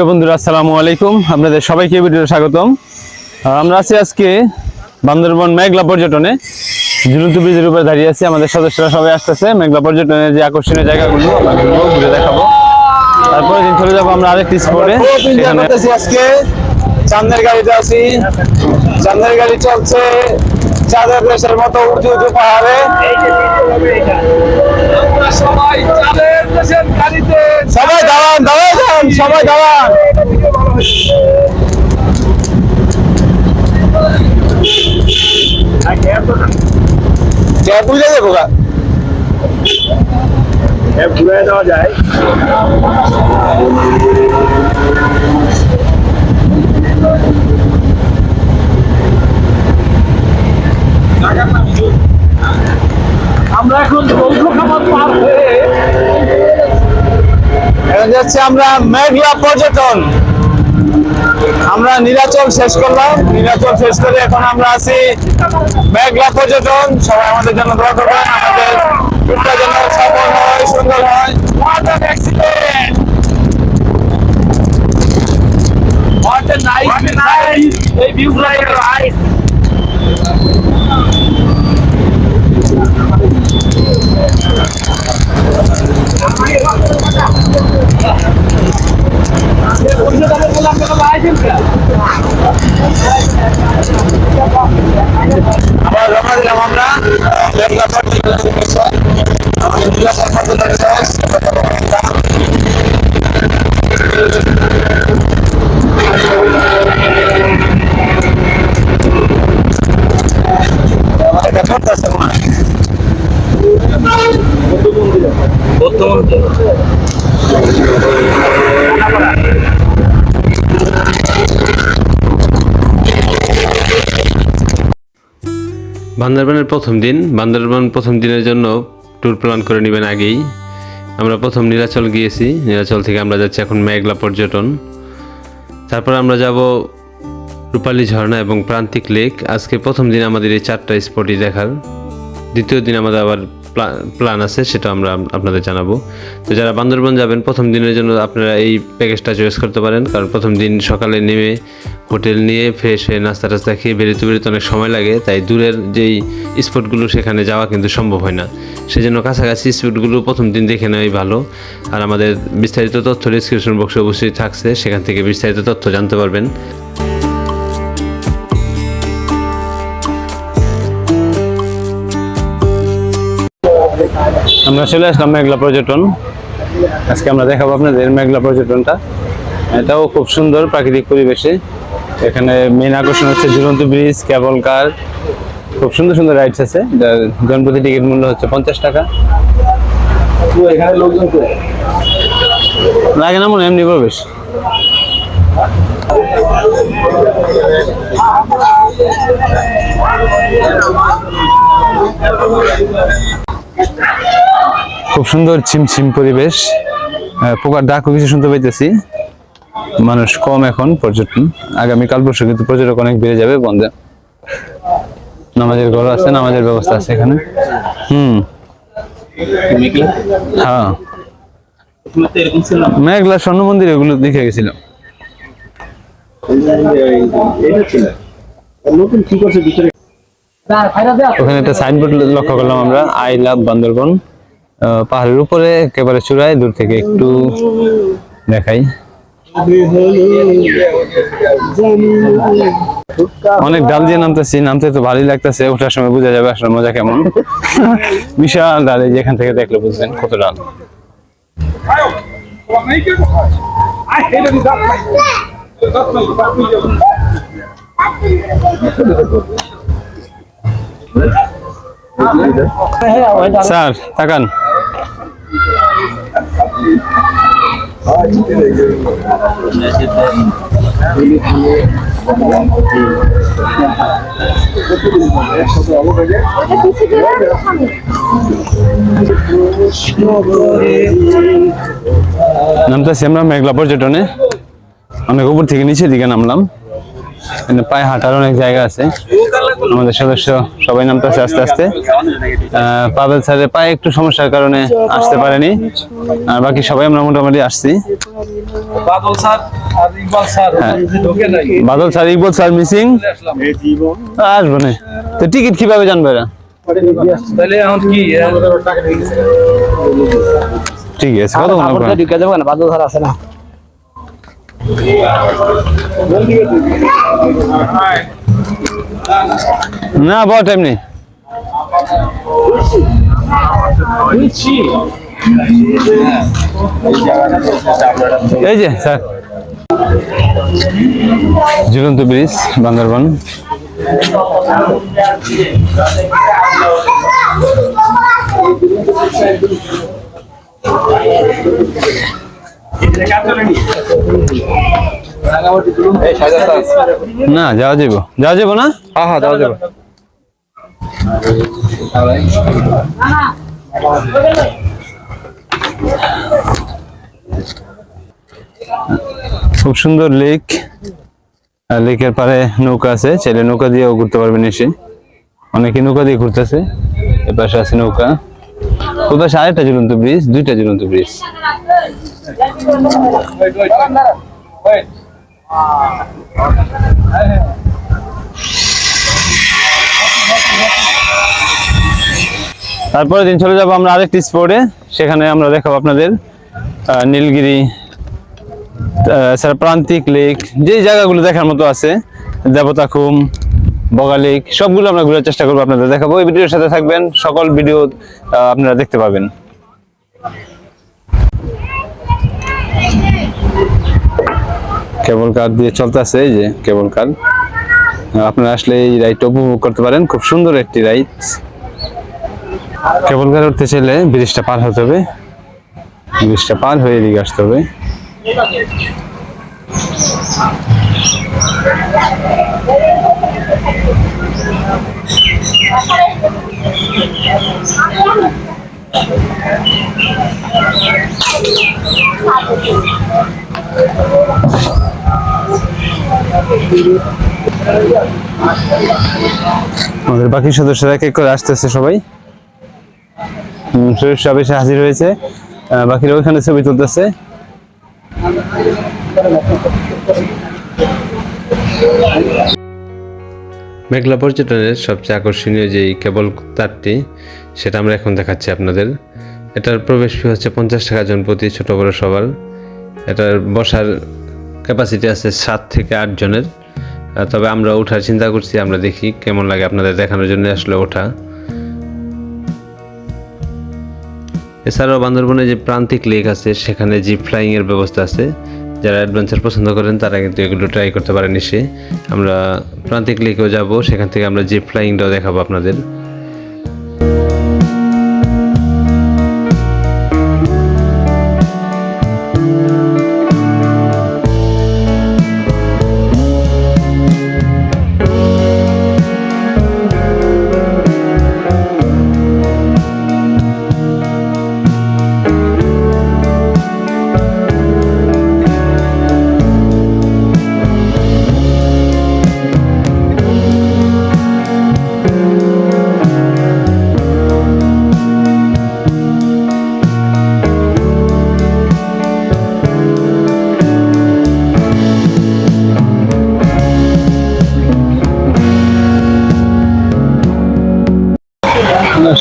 প্রিয় বন্ধুরা আসসালামু আলাইকুম। আপনাদের সবাইকে ভিডিওতে স্বাগতম। আমরা আছি আজকে বান্দরবন মেঘলা পর্যটনে। ঝুলন্ত ব্রিজের উপরে দাঁড়িয়ে আছি। আমাদের সদস্যরা সবাই আসতেছে। মেঘলা পর্যটনের যে আকর্ষণীয় জায়গাগুলো আমরা ঘুরবো ঘুরে দেখাবো। তারপরে দিন চলে যাব আমরা আরেকটি স্পটে সেখানে আজকে চাঁদের গাড়িতে আছি। চাঁদের গাড়ি চলছে চাঁদের দেশের মতো উঁচু উঁচু পাহাড়ে। সবাই চাঁদের সবাই দাঁড়ান দাঁড়ান যান সবাই দাঁড়ান। বুঝে দেবো গা ঘুরে দেওয়া যায়। আমরা এখন বৌদ্ধ খামার পার হয়ে এখন যাচ্ছি আমরা মেঘলা পর্যটন। আমরা নীলাচল শেষ করলাম। নীলাচল শেষ করে এখন আমরা আছি মেঘলা পর্যটন। সবাই আমাদের জন্য দোয়া করবেন। আমাদের ট্যুরটা যেন সফল হয় সুন্দর হয়। What nice, nice, এই ভিউগুলো নাইস আবার রওনা দিলাম আমরা। মেঘলা পর্যটন আমাদের নীলাচল পর্যটন বান্দরবানের প্রথম দিন, বান্দরবান প্রথম দিনের জন্য ট্যুর প্ল্যান করে নেবেন আগেই। আমরা প্রথম নীলাচল গিয়েছি, নীলাচল থেকে আমরা যাচ্ছি এখন মেঘলা পর্যটন। তারপর আমরা যাব রূপালী ঝর্ণা এবং প্রান্তিক লেক। আজকে প্রথম দিন আমাদের এই চারটা স্পটই দেখার। দ্বিতীয় দিন আমাদের আবার প্ল্যান আছে, সেটা আমরা আপনাদের জানাব। তো যারা বান্দরবান যাবেন, প্রথম দিনের জন্য আপনারা এই প্যাকেজটা চয়েস করতে পারেন। কারণ প্রথম দিন সকালে নেমে হোটেল নিয়ে ফ্রেশ হয়ে নাস্তা টাস্তা খেয়ে বেরোতে বেরোতে অনেক সময় লাগে, তাই দূরের যেই স্পটগুলো সেখানে যাওয়া কিন্তু সম্ভব হয় না। সেজন্য কাছাকাছি স্পটগুলো প্রথম দিন দেখে নেওয়াই ভালো। আর আমাদের বিস্তারিত তথ্য ডিসক্রিপশন বক্সে অবশ্যই থাকছে, সেখান থেকে বিস্তারিত তথ্য জানতে পারবেন। আমরা চলে আসলাম মেঘলা পর্যটন। আজকে আমরা দেখাবো আপনাদের মেঘলা পর্যটনটা। এটাও খুব সুন্দর প্রাকৃতিক পরিবেশে। এখানে মেন আকর্ষণ হচ্ছে ঝুলন্ত ব্রিজ কেবল কার খুব সুন্দর সুন্দর রাইডস আছে। যার জনপ্রতি টিকিট মূল্য হচ্ছে পঞ্চাশ টাকা। লাগে না মনে এমনি প্রবেশ। খুব সুন্দর ছিমছিম পরিবেশ। পোকার ডাকও কিছু শুনতে পাইতেছি। মানুষ কম এখন পর্যটন। আগামী কাল পরশু কিন্তু পর্যটক অনেক বেড়ে যাবে বন্ধে। নামাজের ঘর আছে নামাজের ব্যবস্থা আছে এখানে। হুম। হ্যাঁ। মেঘলা স্বর্ণ মন্দির এগুলো দেখে গেছিলাম ওখানে একটা সাইনবোর্ড লক্ষ্য করলাম আমরা আই লাভ বান্দরবন। পাহাড়ের উপরে একেবারে চূড়ায় দূর থেকে একটু দেখাই। অনেক ডাল দিয়ে নামতেছি, নামতে তো ভালোই লাগতেছে, ওঠার সময় বোঝা যাবে আসলে মজা কেমন। বিশাল ডাল এই যে এখান থেকে দেখলে বুঝবেন কত ডাল। স্যার, তাকান। নামতেছি আমরা মেঘলা পর্যটনে। অনেক উপর থেকে নিচের দিকে নামলাম। পায়ে হাঁটার অনেক জায়গা আছে। আমাদের সদস্য সবাই নামতেছে আস্তে আস্তে। আহ, পাবেল স্যারের পায়ে একটু সমস্যার কারণে আসতে পারেনি। আর বাকি সবাই আমরা মোটামুটি আসছি। বাদল স্যার আর ইকবাল স্যার হ্যাঁ। ঢোকে নাই। Badal sir Iqbal sir missing? আসব না। তো টিকিট কীভাবে জানবে এরা? তাহলে এখন কি ঠিক আছে কত না বাদল ধর আছে না। না বড় টাইম নেই এই যে স্যার। ঝুলন্ত ব্রিজ বান্দরবান। না যাওয়া যাব যাওয়া যাব না? হ্যাঁ হ্যাঁ যাওয়া যাবে খুব সুন্দর লেক। লেকের পারে নৌকা আছে ছেলে নৌকা দিয়েও ঘুরতে পারবেন এসে। অনেকে নৌকা দিয়ে ঘুরতেছে এ পাশে আছে নৌকা। ওই পাশে আরেকটা ঝুলন্ত ব্রিজ দুইটা ঝুলন্ত ব্রিজ তারপরে দিন চলে যাব আমরা আরেকটি স্পটে সেখানে আমরা দেখাবো আপনাদের নীলগিরি এছাড়া প্রান্তিক লেক যে জায়গাগুলো দেখার মতো আছে দেবতাখুম বগা লেক সবগুলো আমরা ঘুরার চেষ্টা করব আপনাদের দেখাবো। এই ভিডিওর সাথে থাকবেন, সকল ভিডিও আপনারা দেখতে পাবেন। কেবল কার দিয়ে চলতেছে, এই যে কেবল কার আপনারা আসলে এই রাইড উপভোগ করতে পারেন। খুব সুন্দর একটি রাইড। কেবল কার উঠতে চাইলে ব্রিজটা পার হতে হবে। ব্রিজটা পার হয়ে এদিকে আসতে হবে। আমাদের বাকি সদস্যরা এক এক করে আসতেছে সবাই। শরীফ সাহেব এসে হাজির হয়েছে। বাকিরা ওইখানে ছবি তুলতেছে। মেঘলা পর্যটনের সবচেয়ে আকর্ষণীয় যে কেবল তারটি সেটা আমরা এখন দেখাচ্ছি আপনাদের। এটার প্রবেশ ফি হচ্ছে পঞ্চাশ টাকা জন প্রতি ছোট বড় সবার। এটার বসার ক্যাপাসিটি আছে সাত থেকে আট জনের। তবে আমরা ওঠার চিন্তা করছি, আমরা দেখি কেমন লাগে আপনাদের দেখানোর জন্য আসলে ওঠা। এছাড়াও বান্দরবনে যে প্রান্তিক লেক আছে, সেখানে জিপ ফ্লাইং এর ব্যবস্থা আছে, যারা অ্যাডভেঞ্চার পছন্দ করেন, তারা কিন্তু এগুলো ট্রাই করতে পারেন এসে। আমরা প্রান্তিক লেকেও যাব, সেখান থেকে আমরা জিপ ফ্লাইংটাও দেখাবো আপনাদের।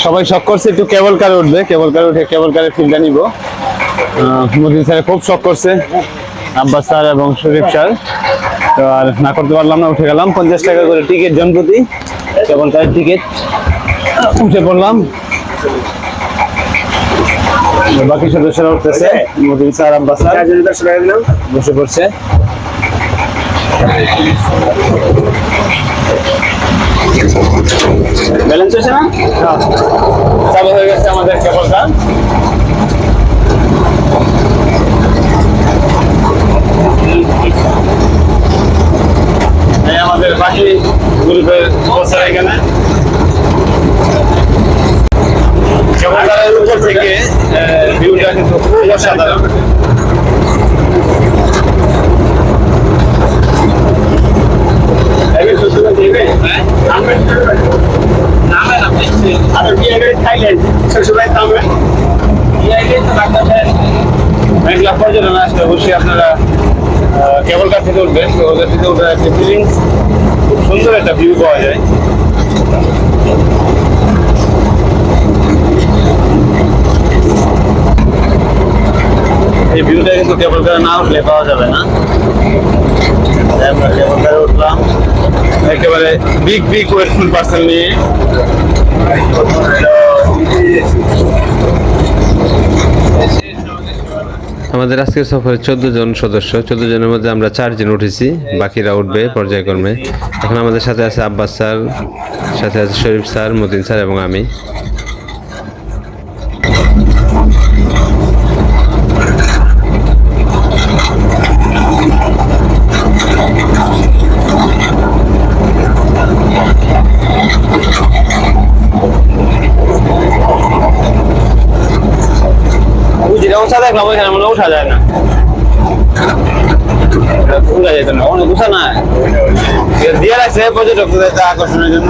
সবাই শখ করছে একটু কেবল কারে উঠবে। কেবল কারে উঠে কেবল কারে ফিল্ডটা নিব। মদিন স্যার খুব শখ করছে আব্বাস স্যার এবং শরীফ স্যার তো আর না করতে পারলাম না উঠে গেলাম। পঞ্চাশ টাকা করে টিকিট জন প্রতি কেবল কারের টিকিট উঠে পড়লাম। বাকি সদস্যরা উঠতেছে মদিন স্যার আব্বাস স্যার বসে পড়ছে। হয়েছে না? চালু হয়ে গেছে আমাদের কেবলটা আমাদের বাকি গ্রুপের বসা এখানে। কেবলটার উপর থেকে ভিউটা কিন্তু অসাধারণ। আর বিয়ে করে থাইল্যান্ড শ্বশুরবাড়ি নামে বিয়ে করে তো বাংলাদেশ মেঘলা পর্যটনে আসলে অবশ্যই আপনারা কেবল কার থেকে উঠবেন কেবল কার থেকে উঠে একটা ফিলিংস খুব সুন্দর একটা ভিউ পাওয়া যায়। এই ভিউটা কিন্তু কেবল কারে না উঠলে পাওয়া যাবে না। আমরা কেবল কারে উঠলাম। একেবারে বিগ বিগ ওয়েটফুল পার্সেল নিয়ে। আমাদের আজকের সফরে চোদ্দ জন সদস্য। চোদ্দ জনের মধ্যে আমরা চারজন উঠেছি। বাকিরা উঠবে পর্যায়ক্রমে। এখন আমাদের সাথে আছে আব্বাস স্যার, সাথে আছে শরীফ স্যার, মতিন স্যার এবং আমি। উঁচা ওইখানে মনে উঠা যায় না। উঠা না অনেক উঁচা না দিয়ে রাখছে পর্যটকদের আকর্ষণের জন্য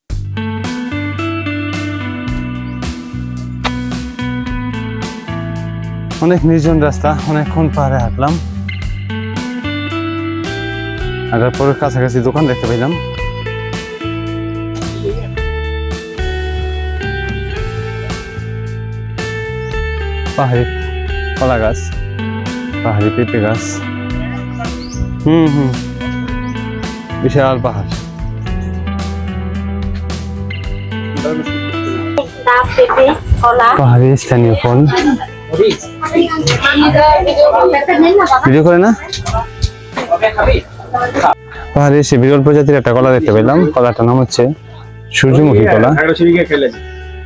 অনেক নির্জন রাস্তা, অনেকক্ষণ পাহাড়ে হাঁটলাম। হাঁটার পরে কাছাকাছি দোকান দেখতে পেলাম পাহাড়ি কলা গাছ, পাহাড়ি পেঁপে গাছ। হুম হুম। বিশাল পাহাড়। পাহাড়ি স্থানীয় ফল। ভিডিও করে না? পাহাড়ে এসে বিরল প্রজাতির একটা কলা দেখতে পেলাম। কলাটার নাম হচ্ছে সূর্যমুখী কলা।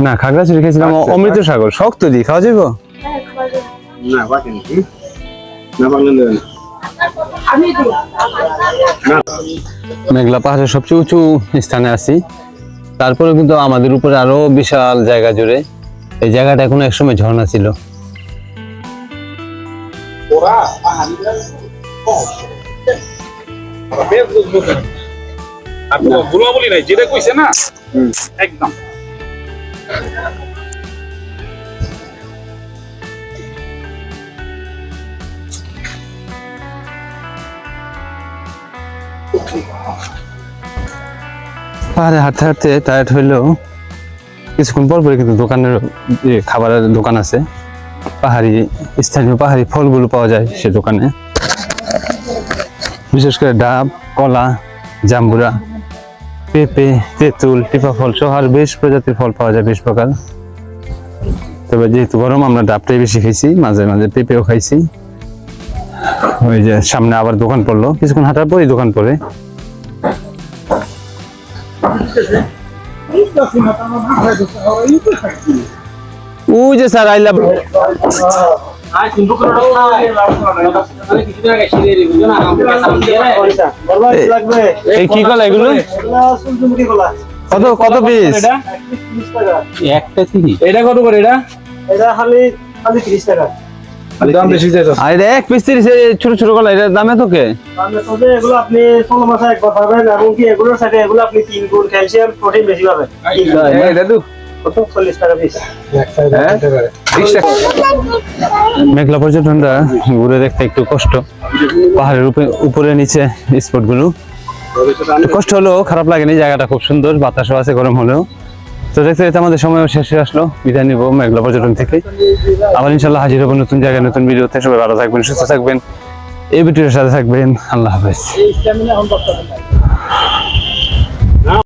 না খাগড়াছড়ি খেয়েছিলাম অমৃত সাগর। শক্ত দি খাওয়া যাব মেঘলা পাহাড়ের সবচেয়ে উঁচু স্থানে আছি। তারপরে কিন্তু আমাদের উপরে আরও বিশাল জায়গা জুড়ে। এই জায়গাটা এখন একসময় ঝর্ণা ছিল। গুলো বলি নাই যেটা কইছে না একদম পাহাড়ে হাঁটতে হাঁটতে টায়ার্ড হইলেও কিছুক্ষণ পর পরে কিন্তু দোকানের খাবারের দোকান আছে। পাহাড়ি, স্থানীয় পাহাড়ি ফলগুলো পাওয়া যায় সে দোকানে। বিশেষ করে ডাব, কলা, জাম্বুরা, পেঁপে, তেঁতুল, টিপা ফল সহ আর বেশ প্রজাতির ফল পাওয়া যায় বেশ প্রকার। তবে যেহেতু গরম, আমরা ডাবটাই বেশি খাইছি, মাঝে মাঝে পেঁপেও খাইছি। ওই যে সামনে আবার দোকান পড়ল, কিছুক্ষণ হাঁটার পরই দোকান পড়ে। ওই যে স্যার আই লাভ এই কি কলা এগুলো? কত কত পিস একটা তিরিশ এটা কত করে এটা? এটা খালি খালি 30 টাকা। দাম বেশি যাইতেছে। এক পিস তিরিশ ছোট ছোট কলা এটার দামে তোকে এগুলো আপনি ষোলো মাসে একবার পাবেন এবং কি এগুলোর সাথে এগুলো আপনি তিন গুণ ক্যালসিয়াম প্রোটিন বেশি পাবেন। এটা তো কত? চল্লিশ টাকা পিস মেঘলা পর্যটনটা ঘুরে দেখতে একটু কষ্ট। পাহাড়ের উপরে উপরে নিচে স্পটগুলো কষ্ট হলেও খারাপ লাগেনি জায়গাটা খুব সুন্দর বাতাসও আছে গরম হলেও। তো দেখতে দেখতে আমাদের সময় শেষ হয়ে আসলো। বিদায় নিব মেঘলা পর্যটন থেকে। আবার ইনশাল্লাহ হাজির হব নতুন জায়গায় নতুন ভিডিওতে। সবাই ভালো থাকবেন সুস্থ থাকবেন। এই ভিডিওর সাথে থাকবেন। আল্লাহ হাফেজ।